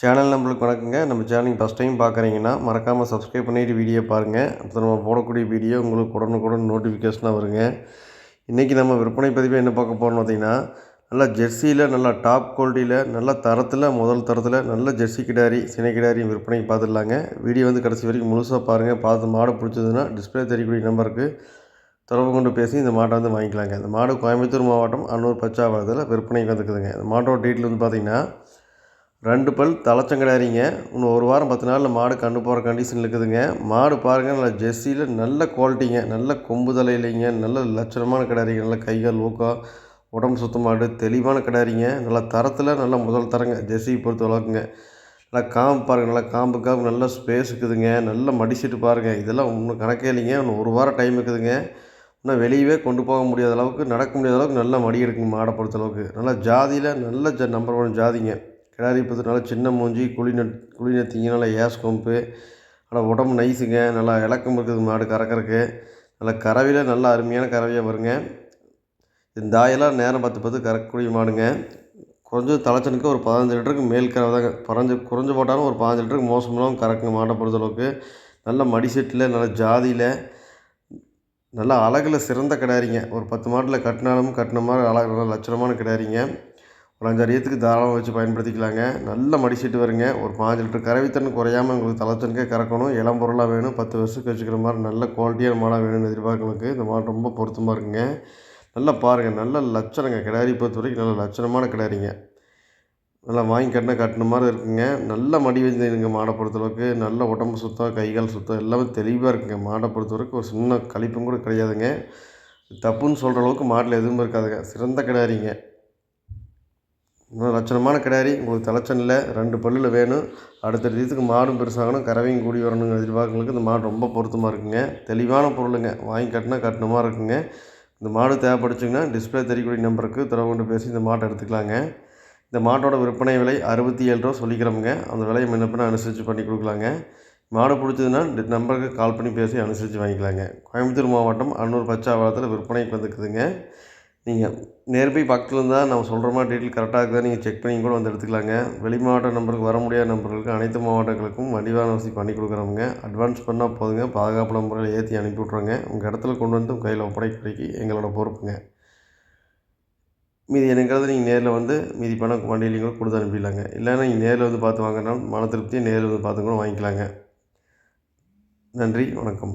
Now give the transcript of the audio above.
Channel நம்மளுக்கு வணக்கங்க. நம்ம சேனல் ஃபஸ்ட் டைம் பார்க்குறீங்கன்னா மறக்காமல் சப்ஸ்கிரைப் பண்ணிவிட்டு வீடியோ பாருங்கள் அப்போ நம்ம போடக்கூடிய வீடியோ உங்களுக்கு உடனுக்குடன் நோட்டிஃபிகேஷனாக வருங்க. இன்றைக்கி நம்ம விற்பனை பதிவை என்ன பார்க்க போகிறோம்னு பார்த்தீங்கன்னா நல்லா ஜெர்சியில் நல்லா டாப் குவாலிட்டியில் நல்ல தரத்தில் முதல் தரத்தில் நல்ல ஜெர்சி கிடாரி சினை கிடாரி விற்பனைக்கு பார்த்துடலாங்க. வீடியோ வந்து கடைசி வரைக்கும் முழுசாக பாருங்கள் பார்த்து மாடு பிடிச்சதுன்னா டிஸ்பிளே தெரியக்கூடிய நம்பருக்கு தொடர்பு கொண்டு பேசி இந்த மாட்டை வந்து வாங்கிக்கலாங்க. இந்த மாடு கோயம்புத்தூர் மாவட்டம் அன்னூர் பச்சாவரத்தில் விற்பனைக்கு வந்துக்குதுங்க இந்த மாட்டோட டீட்டெயில் வந்து பார்த்திங்கன்னா ரெண்டு பல் தலைச்சங்கடாரிங்க இன்னும் ஒரு வாரம் பத்து நாளில் மாடு கண்டு போகிற கண்டிஷன் இருக்குதுங்க. மாடு பாருங்கள் நல்லா ஜெர்சியில் நல்ல குவாலிட்டிங்க நல்ல கொம்பு தலையிலைங்க. நல்ல லட்சணமான கிடாரிங்க நல்ல கைகால் ஊக்கம் உடம்பு சுத்தமாடு தெளிவான கிடாரிங்க நல்லா தரத்தில் நல்ல முதல் தரங்க. ஜெர்சி பொறுத்த அளவுக்குங்க. நல்லா காம்பு பாருங்கள் நல்லா காம்பு காம்பு நல்ல ஸ்பேஸ் இருக்குதுங்க. நல்ல மடிச்சிட்டு பாருங்கள் இதெல்லாம் ஒன்றும் கணக்கே இல்லைங்க. இன்னும் ஒரு வாரம் டைம் இருக்குதுங்க. இன்னும் வெளியவே கொண்டு போக முடியாத அளவுக்கு நடக்க முடியாத அளவுக்கு நல்ல மடி எடுக்குங்க மாடை பொறுத்த அளவுக்கு. நல்லா ஜாதியில் நல்ல ஜ நம்பர் ஒன் ஜாதிங்க. கிடாரி பார்த்து நல்லா சின்ன மூஞ்சி குழி நட் குழி நத்திங்க நல்லா ஏஸ் கொம்பு. நல்லா உடம்பு நைஸுங்க. நல்லா இலக்கம் இருக்குது மாடு கறக்கறக்கு. நல்லா கறவையில் நல்லா அருமையான கறவையாக வருங்க. இந்த தாயெல்லாம் நேரம் பார்த்து பார்த்து கறக்கக்கூடிய மாடுங்க. குறைஞ்ச தலைச்சனுக்கு ஒரு பதினஞ்சு லிட்டருக்கு மேல் கறவை தாங்க. குறைஞ்சு குறைஞ்சு போட்டாலும் ஒரு பதினஞ்சு லிட்டருக்கு மோசமெல்லாம் கறக்குங்க மாட்டை பொறுத்தளவுக்கு. நல்ல மடி செட்டில் நல்ல ஜாதியில் நல்லா அழகில் சிறந்த கிடாரிங்க. ஒரு பத்து மாட்டில் கட்டினாலும் கட்டின மாதிரி அழகு நல்ல லட்சணமான கிடாரிங்க. ஒரு அஞ்சாறு ஏற்றுக்கு தாராளமாக வச்சு பயன்படுத்திக்கலாங்க. நல்ல மடிசீட்டு வருங்க. ஒரு பாஞ்சு லிட்டர் கறவைத்தன் குறையாமல் உங்களுக்கு தலைச்சனுக்கே கறக்கணும். இளம் பொருளாக வேணும். பத்து வருஷத்துக்கு வச்சுக்கிற மாதிரி நல்ல குவாலிட்டியான மாடாக வேணும்னு எதிர்பார்க்கங்களுக்கு இந்த மாடு ரொம்ப பொருத்தமாக இருக்குங்க. நல்லா பாருங்கள் நல்ல லட்சணங்க. கிடாரி பொறுத்த வரைக்கும் நல்ல லட்சணமான கிடாரிங்க. நல்லா வாங்கி கட்டினா கட்டின மாதிரி இருக்குங்க. நல்ல மடி வச்சுங்க மாடை பொறுத்தளவுக்கு. நல்ல உடம்பு சுத்தம் கைகால் சுத்தம் எல்லாமே தெளிவாக இருக்குங்க. மாடை பொறுத்த வரைக்கும் ஒரு சின்ன கழிப்பும் கூட கிடையாதுங்க. தப்புன்னு சொல்கிற அளவுக்கு மாட்டில் எதுவும் இருக்காதுங்க. சிறந்த கிடாரிங்க. இன்னும் லட்சணமான கிடாரி. உங்களுக்கு தலைச்சனில் ரெண்டு பல்லில் வேணும். அடுத்த இதுக்கு மாடும் பெருசாகணும் கறவையும் கூடி வரணுங்கிற எதிர்பார்க்கறதுக்கு இந்த மாடு ரொம்ப பொருத்தமாக இருக்குங்க. தெளிவான பொருளுங்க. வாங்கி கட்டினா கட்டணமாக இருக்குங்க. இந்த மாடு தேவைப்படுச்சிங்கன்னா டிஸ்பிளே தெரியக்கூடிய நம்பருக்கு தொடர்பு கொண்டு பேசி இந்த மாட்டை எடுத்துக்கலாங்க. இந்த மாட்டோட விற்பனை விலை அறுபத்தி ஏழு ரூபா சொல்லிக்கிறோமுங்க. அந்த விலையை முன்னப்பின அனுசரித்து பண்ணி கொடுக்கலாங்க. மாடு பிடிச்சதுன்னா நம்பருக்கு கால் பண்ணி பேசி அனுசரித்து வாங்கிக்கலாங்க. கோயம்புத்தூர் மாவட்டம் அன்னூர் பச்சாவளத்தில் விற்பனைக்கு வந்துக்குதுங்க. நீங்கள் நேர்பை பக்கத்தில் இருந்தால் நம்ம சொல்கிற மாதிரி டீட்டெயில் கரெக்டாக இருக்குதா நீங்கள் செக் பண்ணி கூட வந்து எடுத்துக்கலாங்க. வெளி மாவட்ட நம்பருக்கு வர முடியாத நம்பர்களுக்கு அனைத்து மாவட்டங்களுக்கும் வடிவான வசதி பண்ணி கொடுக்குறவங்க அட்வான்ஸ் பண்ணால் போதுங்க. பாதுகாப்பு முறையில் ஏற்றி அனுப்பி விட்ருங்க உங்கள் இடத்துல கொண்டு வந்து கையில் ஒப்படைக்கிறதுக்கு எங்களோட பொறுப்புங்க. மீதி எனங்கிறது நீங்கள் நேரில் வந்து மீதி பணம் வண்டியிலையும் கூட கொடுத்து அனுப்பிடலாங்க. இல்லைன்னா நீங்கள் நேரில் வந்து பார்த்து வாங்கினாலும் மன திருப்தியை நேரில் வந்து பார்த்து கூட வாங்கிக்கலாங்க. நன்றி. வணக்கம்.